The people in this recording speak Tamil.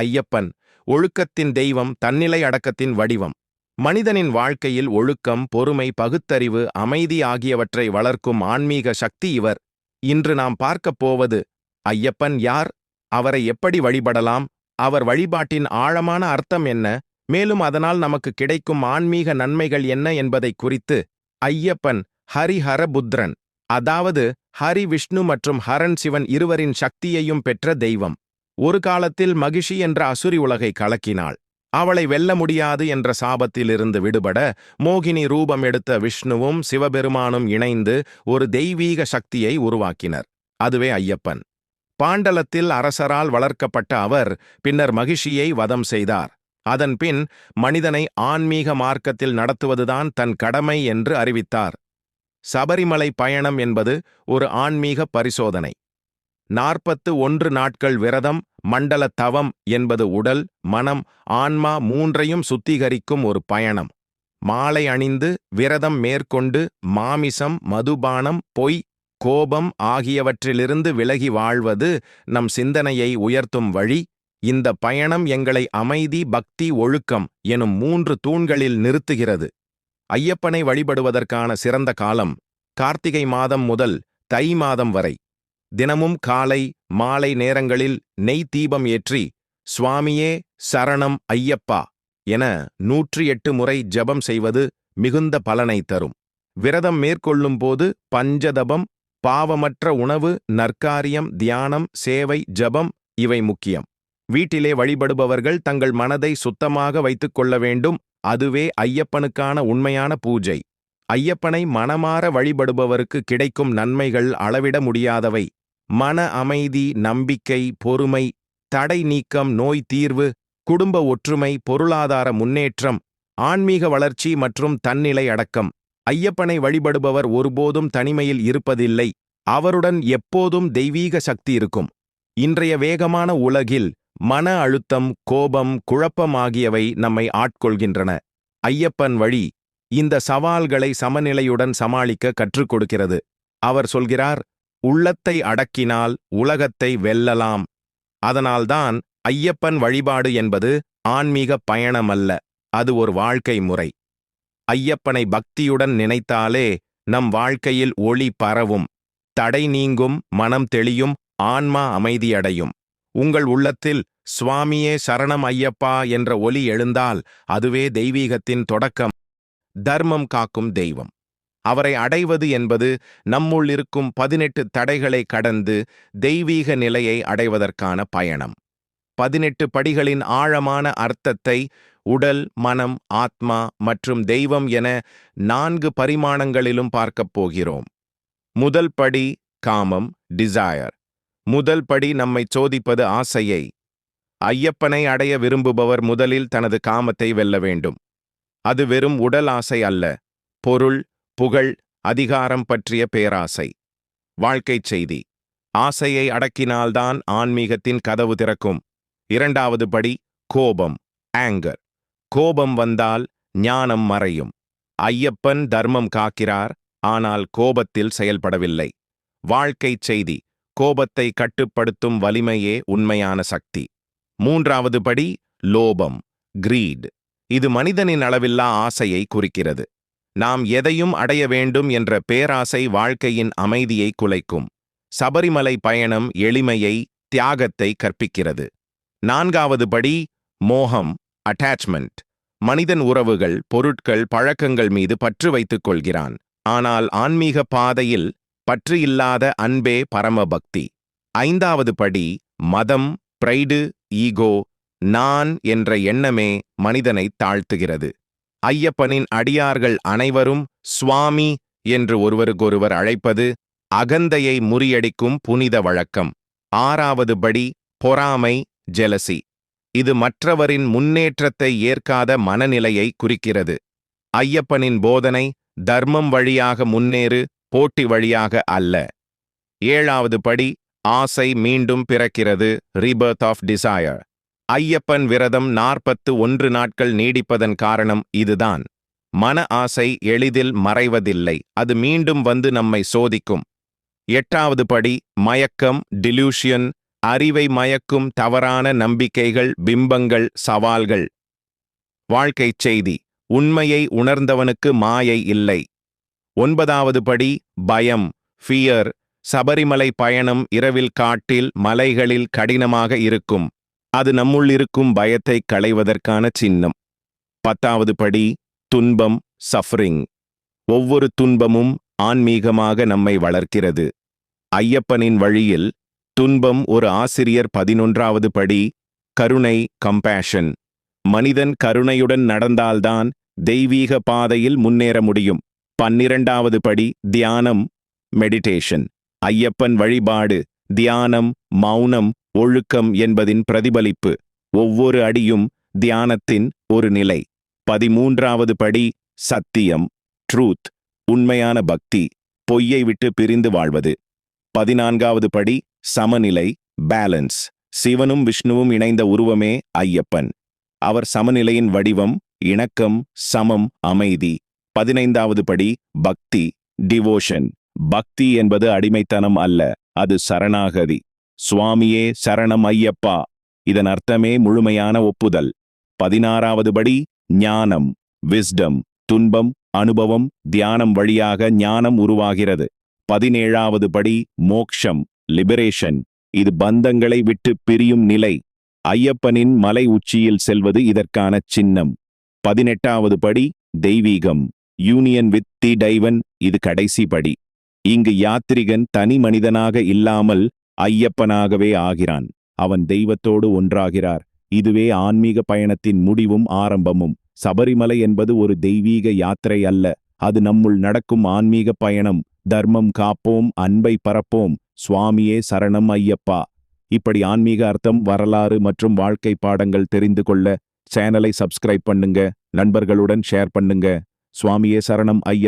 ஐயப்பன் ஒழுக்கத்தின் தெய்வம் தன்னிலை அடக்கத்தின் வடிவம். மனிதனின் வாழ்க்கையில் ஒழுக்கம் பொறுமை பகுத்தறிவு அமைதி ஆகியவற்றை வளர்க்கும் ஆன்மீக சக்தி இவர். இன்று நாம் பார்க்கப் போவது ஐயப்பன் யார்? அவரை எப்படி வழிபடலாம்? அவர் வழிபாட்டின் ஆழமான அர்த்தம் என்ன? மேலும் அதனால் நமக்கு கிடைக்கும் ஆன்மீக நன்மைகள் என்ன என்பதை குறித்து ஐயப்பன் ஹரிஹரபுத்ரன் அதாவது ஹரி விஷ்ணு மற்றும் ஹரன் சிவன் இருவரின் சக்தியையும் பெற்ற தெய்வம். ஒரு காலத்தில் மகிஷி என்ற அசுரி உலகை கலக்கினாள். அவளை வெல்ல முடியாது என்ற சாபத்திலிருந்து விடுபட மோகினி ரூபம் எடுத்த விஷ்ணுவும் சிவபெருமானும் இணைந்து ஒரு தெய்வீக சக்தியை உருவாக்கினர். அதுவே ஐயப்பன். பாண்டலத்தில் அரசரால் வளர்க்கப்பட்ட அவர் பின்னர் மகிஷியை வதம் செய்தார். அதன்பின் மனிதனை ஆன்மீக மார்க்கத்தில் நடத்துவதுதான் தன் கடமை என்று அறிவித்தார். சபரிமலை பயணம் என்பது ஒரு ஆன்மீக பரிசோதனை. நாற்பத்து ஒன்று நாட்கள் விரதம் மண்டல தவம் என்பது உடல் மனம் ஆன்மா மூன்றையும் சுத்திகரிக்கும் ஒரு பயணம். மாலை அணிந்து விரதம் மேற்கொண்டு மாமிசம் மதுபானம் பொய் கோபம் ஆகியவற்றிலிருந்து விலகி வாழ்வது நம் சிந்தனையை உயர்த்தும் வழி. இந்த பயணம் எங்களை அமைதி பக்தி ஒழுக்கம் எனும் மூன்று தூண்களில் நிறுத்துகிறது. ஐயப்பனை வழிபடுவதற்கான சிறந்த காலம் கார்த்திகை மாதம் முதல் தை மாதம் வரை. தினமும் காலை மாலை நேரங்களில் நெய் தீபம் ஏற்றி சுவாமியே சரணம் ஐயப்பா என நூற்றி எட்டு முறை ஜபம் செய்வது மிகுந்த பலனை தரும். விரதம் மேற்கொள்ளும் போது பஞ்சதபம் பாவமற்ற உணவு நற்காரியம் தியானம் சேவை ஜபம் இவை முக்கியம். வீட்டிலே வழிபடுபவர்கள் தங்கள் மனதை சுத்தமாக வைத்துக் கொள்ள வேண்டும். அதுவே ஐயப்பனுக்கான உண்மையான பூஜை. ஐயப்பனை மனமாற வழிபடுபவருக்கு கிடைக்கும் நன்மைகள் அளவிட முடியாதவை. மன அமைதி நம்பிக்கை பொறுமை தடை நீக்கம் நோய் தீர்வு குடும்ப ஒற்றுமை பொருளாதார முன்னேற்றம் ஆன்மீக வளர்ச்சி மற்றும் தன்னிலை அடக்கம். ஐயப்பனை வழிபடுபவர் ஒருபோதும் தனிமையில் இருப்பதில்லை. அவருடன் எப்போதும் தெய்வீக சக்தி இருக்கும். இன்றைய வேகமான உலகில் மன அழுத்தம் கோபம் குழப்பம் ஆகியவை நம்மை ஆட்கொள்கின்றன. ஐயப்பன் வழி இந்த சவால்களை சமநிலையுடன் சமாளிக்க கற்றுக் கொடுக்கிறது. அவர் சொல்கிறார் உள்ளத்தை அடக்கினால் உலகத்தை வெல்லலாம். அதனால்தான் ஐயப்பன் வழிபாடு என்பது ஆன்மீக பயணமல்ல அது ஒரு வாழ்க்கை முறை. ஐயப்பனை பக்தியுடன் நினைத்தாலே நம் வாழ்க்கையில் ஒளி பரவும் தடை நீங்கும் மனம் தெளியும் ஆன்மா அமைதியடையும். உங்கள் உள்ளத்தில் சுவாமியே சரணம் ஐயப்பா என்ற ஒலி எழுந்தால் அதுவே தெய்வீகத்தின் தொடக்கம். தர்மம் காக்கும் தெய்வம். அவரை அடைவது என்பது நம்முள் இருக்கும் பதினெட்டு தடைகளை கடந்து தெய்வீக நிலையை அடைவதற்கான பயணம். பதினெட்டு படிகளின் ஆழமான அர்த்தத்தை உடல் மனம் ஆத்மா மற்றும் தெய்வம் என நான்கு பரிமாணங்களிலும் பார்க்கப் போகிறோம். முதல் படி காமம் டிசையர் முதல் படி நம்மை சோதிப்பது ஆசையை. ஐயப்பனை அடைய விரும்புபவர் முதலில் தனது காமத்தை வெல்ல வேண்டும். அது வெறும் உடல் ஆசை அல்ல. பொருள் புகழ் அதிகாரம் பற்றிய பேராசை. வாழ்க்கைச் செய்தி. ஆசையை அடக்கினால்தான் ஆன்மீகத்தின் கதவு திறக்கும். இரண்டாவது படி கோபம் ஆங்கர் கோபம் வந்தால் ஞானம் மறையும். ஐயப்பன் தர்மம் காக்கிறார் ஆனால் கோபத்தில் செயல்படவில்லை. வாழ்க்கைச் செய்தி. கோபத்தை கட்டுப்படுத்தும் வலிமையே உண்மையான சக்தி. மூன்றாவது படி லோபம் கிரீட் இது மனிதனின் அளவில்லா ஆசையை குறிக்கிறது. நாம் எதையும் அடைய வேண்டும் என்ற பேராசை வாழ்க்கையின் அமைதியை குலைக்கும். சபரிமலை பயணம் எளிமையை தியாகத்தை கற்பிக்கிறது. நான்காவது படி மோகம் அட்டாச்மெண்ட் மனிதன் உறவுகள் பொருட்கள் பழக்கங்கள் மீது பற்று வைத்துக் கொள்கிறான். ஆனால் ஆன்மீக பாதையில் பற்று இல்லாத அன்பே பரமபக்தி. ஐந்தாவது படி மதம் பிரைடு ஈகோ நான் என்ற எண்ணமே மனிதனை தாழ்த்துகிறது. ஐயப்பனின் அடியார்கள் அனைவரும் சுவாமி என்று ஒருவருக்கொருவர் அழைப்பது அகந்தையை முறியடிக்கும் புனித வழக்கம். ஆறாவது படி பொறாமை ஜெலசி. இது மற்றவரின் முன்னேற்றத்தை ஏற்காத மனநிலையை குறிக்கிறது. ஐயப்பனின் போதனை தர்மம் வழியாக முன்னேறு போட்டி வழியாக அல்ல. ஏழாவது படி ஆசை மீண்டும் பிறக்கிறது ரிபர்த் ஆஃப் டிசையர். ஐயப்பன் விரதம் நாற்பத்து ஒன்று நாட்கள் நீடிப்பதன் காரணம் இதுதான். மன ஆசை எளிதில் மறைவதில்லை. அது மீண்டும் வந்து நம்மை சோதிக்கும். எட்டாவது படி மயக்கம் டிலூஷியன் அறிவை மயக்கும் தவறான நம்பிக்கைகள் பிம்பங்கள் சவால்கள். வாழ்க்கைச் செய்தி உண்மையை உணர்ந்தவனுக்கு மாயை இல்லை. ஒன்பதாவது படி பயம் ஃபியர் சபரிமலை பயணம் இரவில் காட்டில் மலைகளில் கடினமாக இருக்கும். அது நம்முள் இருக்கும் பயத்தை களைவதற்கான சின்னம். பத்தாவது படி துன்பம் சஃபரிங் ஒவ்வொரு துன்பமும் ஆன்மீகமாக நம்மை வளர்க்கிறது. ஐயப்பனின் வழியில் துன்பம் ஒரு ஆசிரியர் பதினொன்றாவது படி கருணை கம்பேஷன் மனிதன் கருணையுடன் நடந்தால்தான் தெய்வீக பாதையில் முன்னேற முடியும். பன்னிரண்டாவது படி தியானம் மெடிடேஷன் ஐயப்பன் வழிபாடு தியானம் மௌனம் ஒழுக்கம் என்பதின் பிரதிபலிப்பு. ஒவ்வொரு அடியும் தியானத்தின் ஒரு நிலை. பதிமூன்றாவது படி சத்தியம் ட்ரூத் உண்மையான பக்தி பொய்யை விட்டு பிரிந்து வாழ்வது. பதினான்காவது படி சமநிலை பேலன்ஸ் சிவனும் விஷ்ணுவும் இணைந்த உருவமே ஐயப்பன். அவர் சமநிலையின் வடிவம் இணக்கம் சமம் அமைதி. பதினைந்தாவது படி பக்தி டிவோஷன் பக்தி என்பது அடிமைத்தனம் அல்ல அது சரணாகதி. சுவாமியே சரணம் ஐயப்பா. இதன் அர்த்தமே முழுமையான ஒப்புதல். பதினாறாவது படி ஞானம் விஸ்டம் துன்பம் அனுபவம் தியானம் வழியாக ஞானம் உருவாகிறது. பதினேழாவது படி மோக்ஷம் லிபரேஷன் இது பந்தங்களை விட்டு பிரியும் நிலை. ஐயப்பனின் மலை உச்சியில் செல்வது இதற்கான சின்னம். பதினெட்டாவது படி தெய்வீகம். யூனியன் வித் தி டைவன் இது கடைசி படி. இங்கு யாத்ரிகன் தனி மனிதனாக இல்லாமல் ஐயப்பனாகவே ஆகிறான். அவன் தெய்வத்தோடு ஒன்றாகிறார். இதுவே ஆன்மீக பயணத்தின் முடிவும் ஆரம்பமும். சபரிமலை என்பது ஒரு தெய்வீக யாத்திரை அல்ல. அது நம்முள் நடக்கும் ஆன்மீக பயணம். தர்மம் காப்போம் அன்பை பரப்போம். சுவாமியே சரணம் ஐயப்பா. இப்படி ஆன்மீக அர்த்தம் வரலாறு மற்றும் வாழ்க்கை பாடங்கள் தெரிந்து கொள்ள சேனலை சப்ஸ்கிரைப் பண்ணுங்க. நண்பர்களுடன் ஷேர் பண்ணுங்க. சுவாமியே சரணம் ஐயப்பா